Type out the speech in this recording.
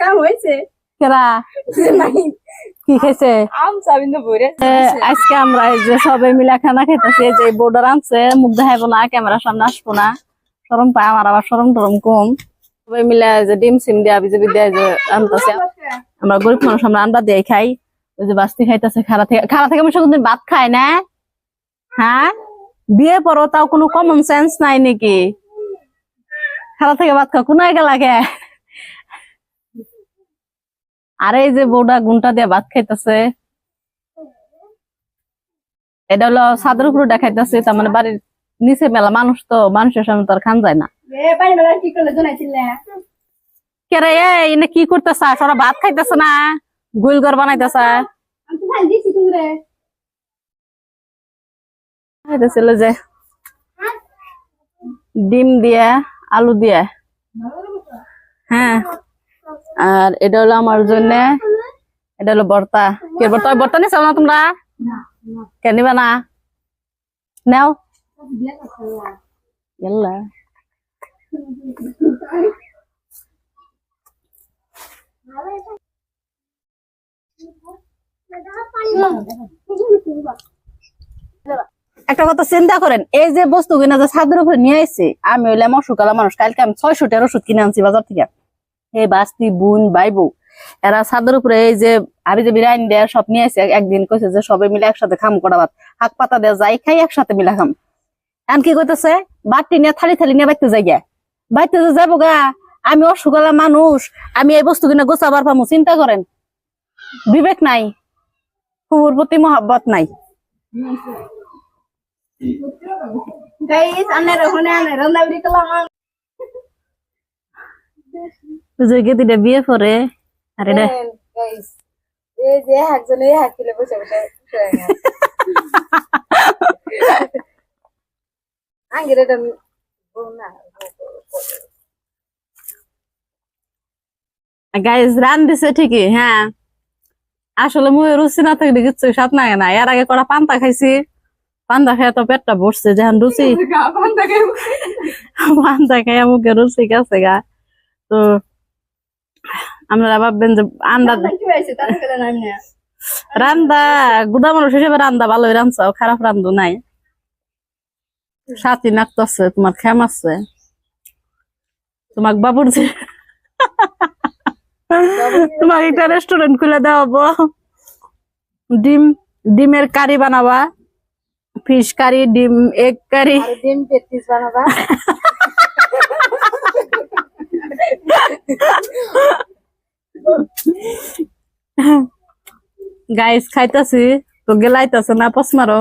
কাম হয়েছে কেরা কি খাইছে আম চাবিন তো বইরে আজকে আমরা যে সবাই মিলা খানা খাইতেছি যে বোর্ডার আনছে মুখ দেখাইবো না ক্যামেরার সামনে আসব না। সরম পায় আমার আবার সরম টরম কম। সবাই মিলে যে ডিম সিম দিয়া বিজে বিদ্যা যে আনতেছে। আমরা গরিব মানুষ আমরা আন্ডা দিয়ে খাই। ওই যে বাস্তি খাইতেছে খারা থেকে। খারা থেকে আমার কোনদিন ভাত খায় না? হ্যাঁ? বিয়ে পরও তাও কোনো কমন সেন্স নাই নাকি? খারা থেকে ভাত খাও কোনো লাগে আর এই যে বউটা গুনটা দিয়ে ভাত খাইতেছে। এটা হলো ছাদের উপরে দেখাইতেছে তার মানে বাড়ির নিচে মেলা মানুষ তো মানুষের সামনে তো আর খান যায় না। কেরে এনে কি করতেছে? ভাত খাইতেছে না গুল ঘর বানাইতেছে। খাইতেছিল যে। ডিম দিয়ে আলু দিয়ে? হ্যাঁ। আর এটা হলো আমার জন্য। এটা হলো বর্তা। কে বর্তা? বর্তা নিছো না তোমরা? কে নিবা না? নাও। ইয়াল্লা। একটা কথা চিন্তা করেন, এই যে বস্তু কিনা যে ছাদের উপরে নিয়ে আসছে আমি হইলাম অসুকালা মানুষ, কালকে আমি ছয়শো টাকার ওষুধ কিনে আনছি বাজার থেকে। এই বাস্তি, বুন বাইবু এরা ছাদের উপরে এই যে আমি যে বিরিয়ানি দেয় সব নিয়ে আসছে একদিন কইছে যে সবাই মিলে একসাথে খাম করা ভাত, হাক পাতা দেয় যাই খাই একসাথে মিলে খাম। এখন কি কইতেছে? বাটি নিয়ে থালি থালি নিয়ে বাইতে যাই গিয়া বাইতে যে যাব গা, আমি অসুকালা মানুষ, আমি এই বস্তু কিনা গোছাবার পামু, চিন্তা করেন। বিবেক নাই কুকুর প্রতি মহাব্বত নাই। গাইস আনে রহনে আনে রান্না বিড়ি করলাম যে গেদিটা বিয়ে করে আর এটা গাইস এই যে একজনে হাকিলে বসে বসে আঙ্গিরে এটা না গাইজ রান দিছে ঠিকই হ্যাঁ আসলে মুই রুচি না থাকলে কিচ্ছু স্বাদ লাগে না এর আগে করা পান্তা খাইছি পান্তা খাই তো পেটটা ভরছে যেখান রুচি পান্তা খাই মুখে। রুচি গেছে গা। তো আপনারা ভাববেন যে আন্ডা রান্দা গুদা মানুষ হিসেবে রান্দা ভালোই রান্ধছাও খারাপ রান্ধু নাই। সাথী নাকতাছে তোমার খেম আছে। তোমাক বাবুর যে তোমার একটা রেস্টুরেন্ট খুলে দেওয়াবো। ডিম ডিমের কারি বানাবা। ফিশ কারি ডিম এগ কারি আর ডিম পেটিস বানাবা গাইস খাইতাছি তো গেলাইতাছে না পস মারো